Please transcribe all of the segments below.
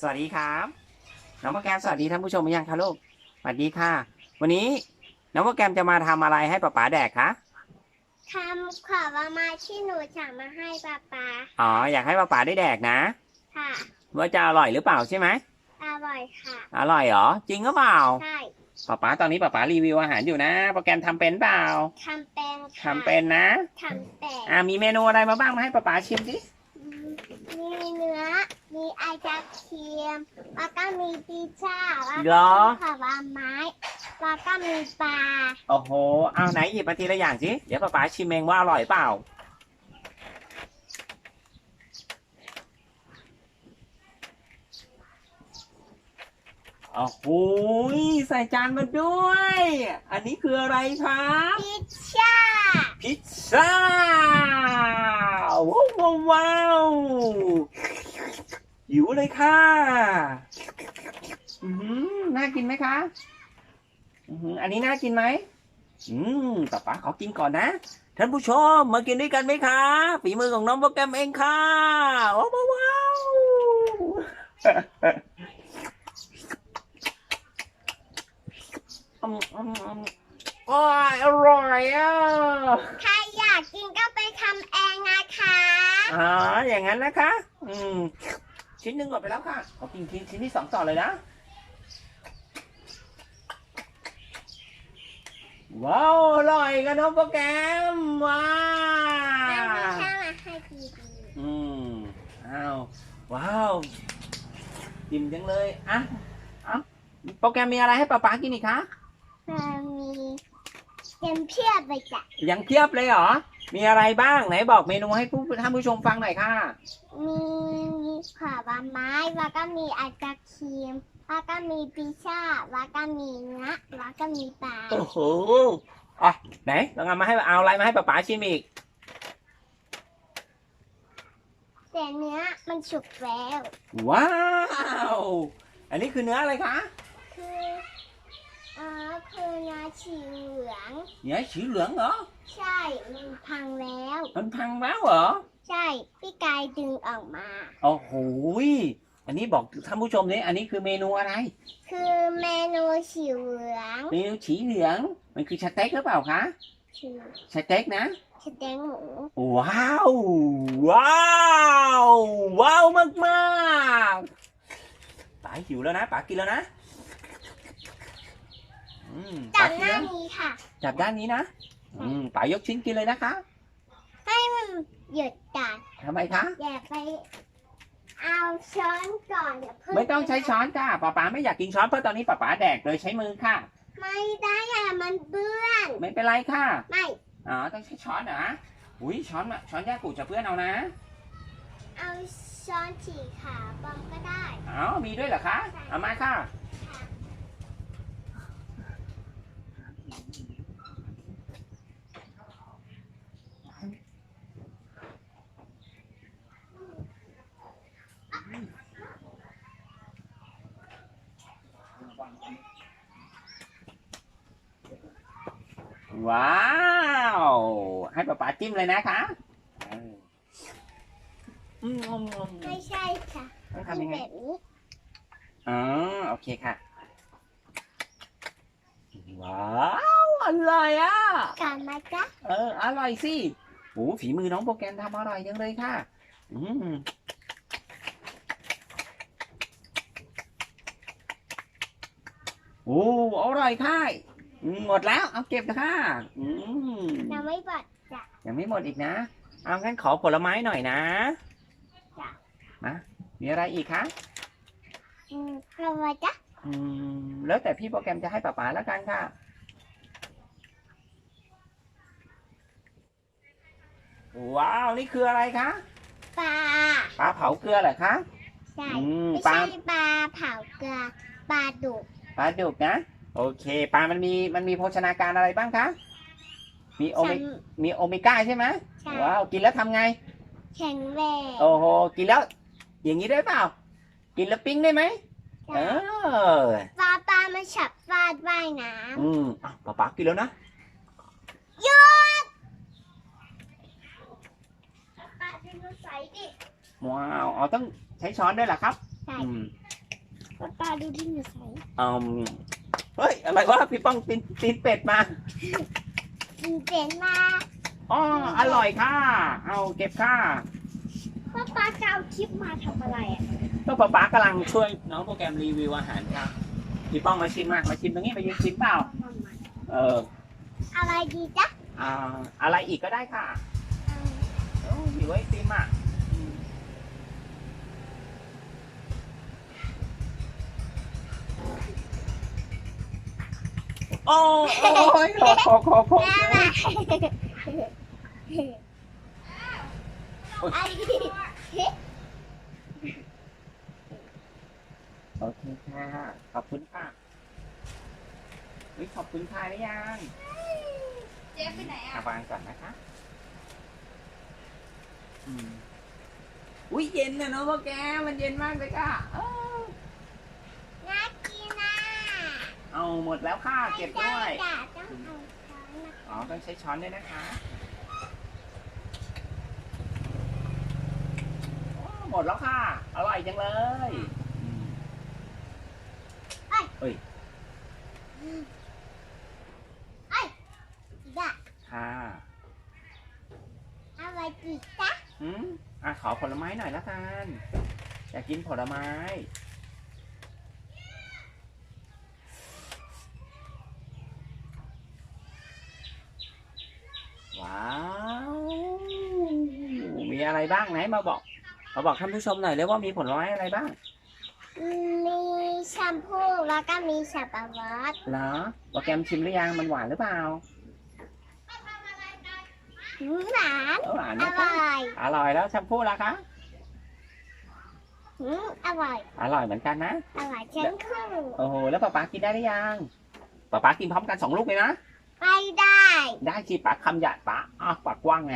สวัสดีครับน้องโปรแกรมสวัสดีท่านผู้ชมหรือยังคะลูกสวัสดีค่ะ วันนี้น้องโปรแกรมจะมาทำอะไรให้ป๊าป๋าแดกคะทำขวามาที่หนูสั่งมาให้ป้าป๊าอ๋ออยากให้ป๊าป๋าได้แดกนะค่ะว่าจะอร่อยหรือเปล่าใช่ไหมอร่อยค่ะ อร่อยเหรอจริงหรือเปล่าใช่ป๊าป๋าตอนนี้ป๊าป๋ารีวิวอาหารอยู่นะ โปรแกรมทำเป็นเปล่าทำเป็นค่ะทำเป็นนะทำเป็นอ่ามีเมนูอะไรมาบ้างมาให้ป๊าป๋าชิมดิมีเนื้อ มีไอศครีมแล้วก็มีพิซซ่าแล้วเหรก็อ มีผลไม้แล้วก็มีปลาโอ้โห เอาไหนหยิบมาทีละอย่างสิ เดี๋ยวป๊าป๋าชิมเองว่าอร่อยเปล่า โอ้โหใส่จานมาด้วย อันนี้คืออะไรครับ พิซซ่าพิซซ่าว้าวว้าวว้าว หิวเลยค่ะอืมน่ากินไหมคะอือหืออันนี้น่ากินไหมอืมป๊าป๊าขอกินก่อนนะ ท่านผู้ชมมากินด้วยกันไหมคะ ฝีมือของน้องโปรแกรมเองค่ะว้าวว้าวว้าวอืมอืมอืมโอ้ยอร่อยอะใครอยากกินก็ไปทำเองนะคะ อ๋อ อย่างนั้นนะคะ อืม ชิ้นหนึ่งหมดไปแล้วค่ะขอกินชิ้นชิ้นที่สองต่อเลยนะ ว้าวอร่อยกันน้องโปรแกรมว้าแล้วมีวแค่มาให้ดีอืมอ้าวว้าวอิ่มจังเลยอะอะโปรแกรมมีอะไรให้ป๊าป๊ากินอีกคะๆมันมีเต็มเพียบเลยจ้ะยังเพียบเลยเหรอ มีอะไรบ้างไหนบอกเมนูให้ผู้ท่านผู้ชมฟังหน่อยค่ะ มี ผลไม้แล้วก็มีไอศครีมแล้วก็มีพิซซ่าแล้วก็มีเนื้อแล้วก็มีปลาโอ้โหอะไหนลองเอามาให้เอาอะไรมาให้ป๊าป๊าชิมอีกแต่เนื้อมันสุกแล้วว้าว อันนี้คือเนื้ออะไรคะคือเออคือเนื้อสีเหลืองเนื้อสีเหลืองเหรอใช่มันพังแล้ว มันพังแล้วเหรอ ใช่ พี่กายดึงออกมา โอ้โหยอันนี้บอกท่านผู้ชมนี่อันนี้คือเมนูอะไร คือเมนูสีเหลืองเมนูสีเหลือง มันคือสเต็กหรือเปล่าคะคือสเต็กนะแสดงหมูว้าว ว้าว ว้าวมากมากๆป๋าหิวแล้วนะป๋ากินแล้วนะอืมจัป๋าบกิหนน้าแล้วนี้ค่ะ จับด้านนี้นะ อืมป๋ายกชิ้นกินเลยนะคะให้มัน หยุดกันทำไมคะ อย่าไปเอาช้อนก่อนอย่าเพิ่งไม่ต้องใช้ช้อนค่ะป๋าป๋าไม่อยากกินช้อนเพราะตอนนี้ป๋าป๋าแดกเลยใช้มือค่ะ ไม่ได้อะมันเปื้อน ไม่เป็นไรค่ะ ไม่อ๋อต้องใช้ช้อนเหรออุ้ยช้อนอะช้อนยากูจะเพื่อนเอานะ เอาช้อนฉีกขาบอมก็ได้ อ๋อมีด้วยเหรอคะ เอามาค่ะ ว้าว ให้ป๊าป๋าจิ้มเลยนะคะเอออืมอืมอืมไม่ใช่ค่ะต้องเป็นทำยังไงแบบนี้อ๋อโอเคค่ะ ว้าวอร่อยอะกันมาจ้ะเอออร่อยสิโอ้ฝีมือน้องโปรแกรมทำอร่อยจังเลยค่ะ อืมโอ้อร่อยค่ะ อืมหมดแล้ว เอาเก็บนะค่ะอืมยังไม่บดจ้ะ ยังไม่หมดอีกนะ เอางั้นขอผลไม้หน่อยนะจ้ะ มามีอะไรอีกคะ อืมกันมาจ้ะอืมแล้วแต่พี่โปรแกรมจะให้ป๋าป๋าแล้วกันค่ะ ว้าว นี่คืออะไรคะปลาปลาเผาเกลือเหรอคะใช่อืมไม่ปลาใช่ปลาเผาเกลือปลาดุกปลาดุกนะ โอเคปลา มันมี มันมีโภชนาการอะไรบ้างคะ มีโอเมฉันมีโอเมก้าใช่ไหมใช่ ว้าว กินแล้วทำไง แข็งแรงโอ้โห กินแล้ว อย่างนี้ได้เปล่า กินแล้วปิ้งได้ไหมเออ ปลาปลามันฉับฟาดว่ายน้อืมอะป๋าป๋ากินแล้วนะำหยุดปลาเป็นตัวใสดิว้าวอ๋อต้องใช้ช้อนด้วยเหรอครับใใช่อืมป้าป้าดูที่หนูใส่อืม เฮ้ย อะไรวะพี่ป้องตีนตีนเป็ดมา กินเป็นมาอ๋อ อร่อยค่ะ เอาเก็บค่ะป้าป้าจะเอาคลิปมาทำอะไรอะก็ป๊าป๊ากำลังช่วยน้องโปรแกรมรีวิวอาหารค่ะพี่ป้องมาชิมมามาชิมตรงนี้มายืนชิมเปล่าเอออะไรดีจ๊ะอ่าอะไรอีกก็ได้ค่ะโอ้หิวไอติมอะอืม โอ้ยโคโคโคโคแม่มาอันนี้โอเคค่ะ ขอบคุณค่ะเฮ้ยขอบคุณค่ะหรือยังเจ๊ไปไหนอะวางก่อนนะคะอุ้ยเย็นนะเนาะพ่อแก มันเย็นมากเลยค่ะเออ น่ากินอะ เอาหมดแล้วค่ะ เก็บด้วยจ้ะต้องเอาช้อนนะอ๋อ ต้องใช้ช้อนด้วยนะคะโอ้หมดแล้วค่ะ อร่อยจังเลยอืมจ้ะค่ะเอาไว้จีจ๊ะอืมอะขอผลไม้หน่อยละกัน อยากกินผลไม้าวมีอะไรบ้างไหนมาบอก มาบอกท่านผู้ชมหน่อยเลยว่ามีผลไม้อะไรบ้าง มีแชมพูแล้วก็มีสับปะรดเหรอโปรแกรมชิมหรือยังมันหวานหรือเปล่าหืมหวานเออหวานอนะร่คะอยอร่อยแล้วแชมพูล่ะคะหืมอร่อย อร่อยเหมือนกันนะ อร่อยเช่นครึ่งโอ้โหแล้วป๊าป๊ากินได้หรือยังป๊าป๊ากินพร้อมกันสองลูกเลยนะ ไม่ได้ ได้สิปากคำหยาดปะอะปากกว้างไง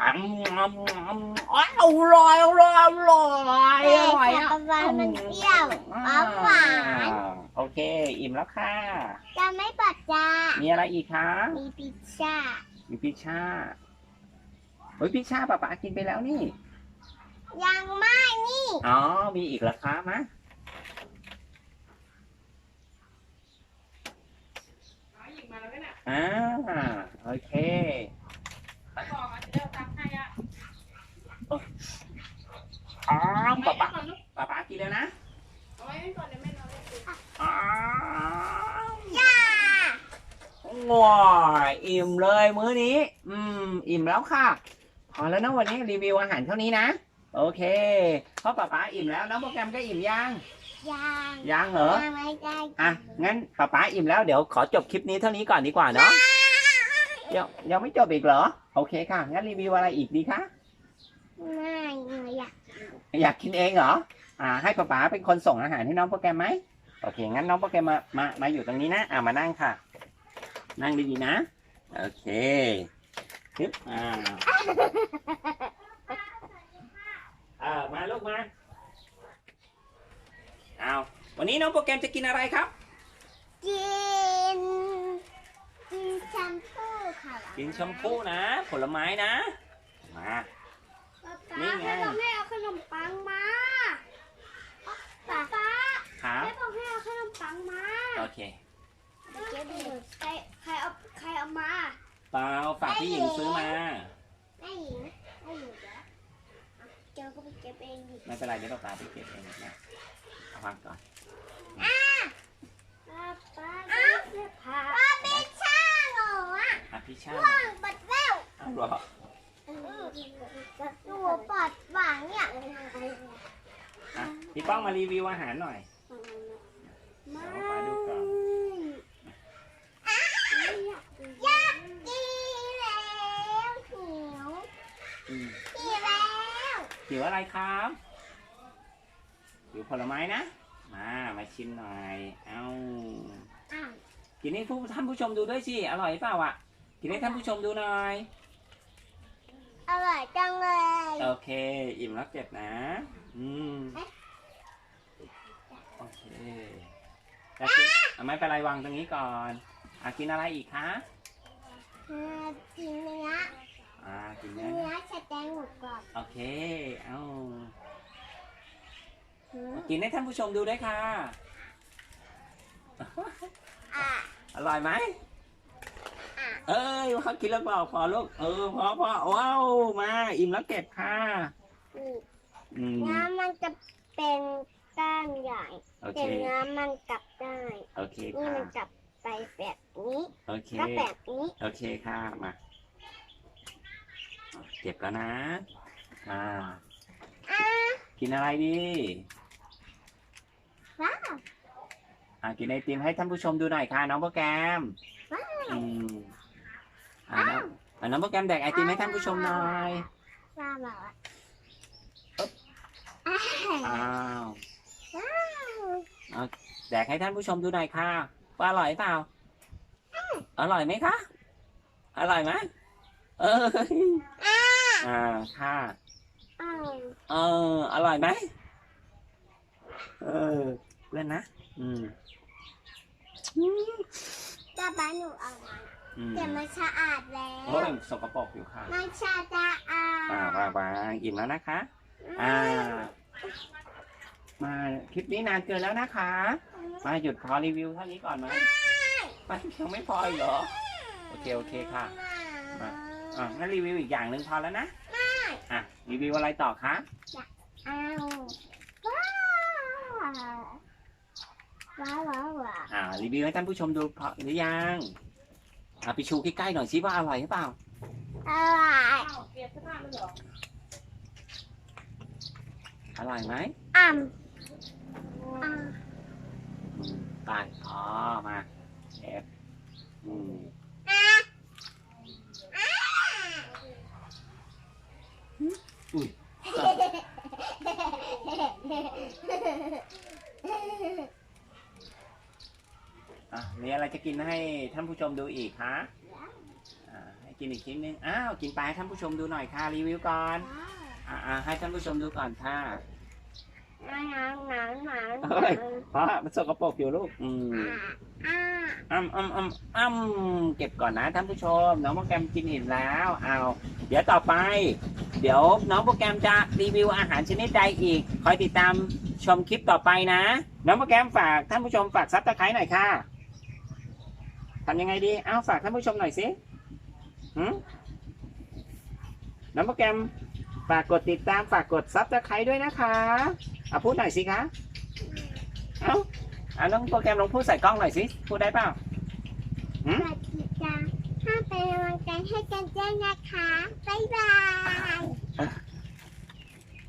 อืมอืมอืมอ๋ออร่อยอร่อยอร่อยอแต่ร่อยสับอะปะรดมันเปรี้ยวหวานหวาน โอเค อิ่มแล้วค่ะ จะไม่ปัดจ้ามีอะไรอีกคะ มีพิซซ่า มีพิชชาเฮ้ยพิชชาป๊าป๊ากินไปแล้วนี่ ยังไม่นี่ อ๋อ มีอีกเหรอคะมะ อ่าโอเคอ๋อป๊าป๊าป๊าป๊ากินแล้วนะอ๋อจ้าว้ายอิ่มเลยมื้อนี้ อืม อิ่มแล้วค่ะพอแล้วนะวันนี้รีวิวอาหารเท่านี้นะ โอเคเพราะป๊าป๊าอิ่มแล้วน้องโปรแกรมก็อิ่มยัง ยังยังเหรอ ยังไม่ได้อะ งั้นป๊าป๊าอิ่มแล้วเดี๋ยวขอจบคลิปนี้เท่านี้ก่อนดีกว่าเนาะยังยังไม่จบอีกเหรอ โอเคค่ะ งั้นรีวิวอะไรอีกดีคะ ไม่หนูอยากอยากกินเองเหรอ อ่า ให้ป๊าป๊าเป็นคนส่งอาหารให้น้องโปรแกรมไหม โอเค งั้นน้องโปรแกรมมา มา มาอยู่ตรงนี้นะ อ่ามานั่งค่ะ นั่งดีๆนะ โอเคฮึบอ่า อ่า มาลูกมาเอาวันนี้น้องโปรแกรมจะกินอะไรครับ กิน กินแชมพูค่ะกินชมพู่นะ ผลไม้นะ มานี่ไงแม่บอกให้เอาขนมปังมาป๊าป๊าครับแม่บอกให้เอาขนมปังมา โอเคเจ๊ดูใครใครเอาใครเอามาเปล่าฝากพี่หญิงซื้อมาแม่หญิงแม่หญิงเหรอเจอ ก็ไปเก็บเองดิไม่เป็นไรเดี๋ยวป๊าป๊าไปเก็บเองนะเอาวางก่อนป้าป้าเสื้อผ้าป้าเป็นช่างเหรออะอะพี่ชาว่างปัดแววเอาเหรอหนูปัดหวางเนี่ยอะพี่ป้องมารีวิวอาหารหน่อยมาเอาไปดูก่อน อยากกินแล้วหิว อืม หิวแล้ว หิวอะไรครับหิวผลไม้นะ มา มาชิมหน่อย เอาอ้าวกินให้ผู้ท่านผู้ชมดูด้วยสิ อร่อยเปล่าอะ กินให้ท่านผู้ชมดูหน่อย อร่อยจังเลยโอเค อิ่มแล้วเก็บนะ อืม โอเคจะกินอะไม่เป็นไรวางตรงนี้ก่อนอะกินอะไรอีกคะเออกินเนื้อ อ่ากินเนื้อเนื้อสแตงหมูกรอบโอเคเอากินให้ท่านผู้ชมดูด้วยค่ะ อะ อร่อยไหมอะ เอ้ยเขากินแล้วเปล่าพอลูกเออพอพอว้าวมาอิ่มแล้วเก็บค่ะนี่อืมน้ำมันจะเป็นก้านใหญ่โอเค แต่น้ำมันกลับได้ โอเคนี่ค่ะมันกลับไปแบบนี้ โอเค ก็แบบนี้ โอเคค่ะมา เก็บแล้วนะ อ่าอะกินอะไรดี ว้าวอ่ากินไอติมให้ท่านผู้ชมดูหน่อยค่ะน้องโปรแกรมว้าวอืมอ่าน้องอ่าน้องโปรแกรมแดกไอติมให้ท่านผู้ชมหน่อย ว้าวว้าวอึ๊บอะอ้าวว้าวแดกให้ท่านผู้ชมดูหน่อยค่ะว่าอร่อยเปล่า อร่อยไหมคะ อร่อยไหม เอออะอ่าค่ะอ้าวเออ อร่อยไหมเออเพื่อนนะ อืมป้าป้าหนูเอามาอืมแต่มันสะอาดแล้วโอ้ยสกปรกอยู่ค่ะมันสะอาดอ่าวางวางอิ่มแล้วนะคะ อ่า มาคลิปนี้นานเกินแล้วนะคะ มาหยุดพอรีวิวเท่านี้ก่อนไหมไม่ยังไม่พออีกเหรอ โอเค โอเคค่ะมา อะงั้นรีวิวอีกอย่างหนึ่งพอแล้วนะอะรีวิวอะไรต่อคะอ้าวว้าวว้าวว้าวว้าวอ่ารีวิวให้ท่านผู้ชมดูพอหรือยังอะไปชูใกล้ๆหน่อยสิว่าอร่อยหรือเปล่าอร่อยอร่อยไหมอ่ำอ่ำอืมไปอ๋อมาเชฟอืม อะอะ อะมีอะไรจะกินให้ท่านผู้ชมดูอีกคะอ่าให้กินอีกชิ้นนึงอ้าวกินไปให้ท่านผู้ชมดูหน่อยค่ะรีวิวก่อน อ่าอ่าให้ท่านผู้ชมดูก่อนค่ะ หนาวหนาวหนาวหเฮ้นายวเพราะมันสกปรกอยู่ลูก อืมอะอ้ำอ้ำอ้ำอ้ำเก็บก่อนนะท่านผู้ชม น้องโปรแกรมกินอิ่มแล้วเอาเดี๋ยวต่อไป เดี๋ยวน้องโปรแกรมจะรีวิวอาหารชนิดใดอีก คอยติดตามชมคลิปต่อไปนะ น้องโปรแกรมฝากท่านผู้ชมฝากซับสไครต์หน่อยค่ะทำยังไงดี เอ้าฝากท่านผู้ชมหน่อยสิหืมน้องโปรแกรม ฝากกดติดตามฝากกดซับสไครต์ด้วยนะคะเอาพูดหน่อยสิคะเอ้าอะน้องโปรแกรมลองพูดใส่กล้องหน่อยสิพูดได้เปล่าฝากติดตามห้าเป็นกำลังใจให้กันด้วยนะคะ บ๊ายบาย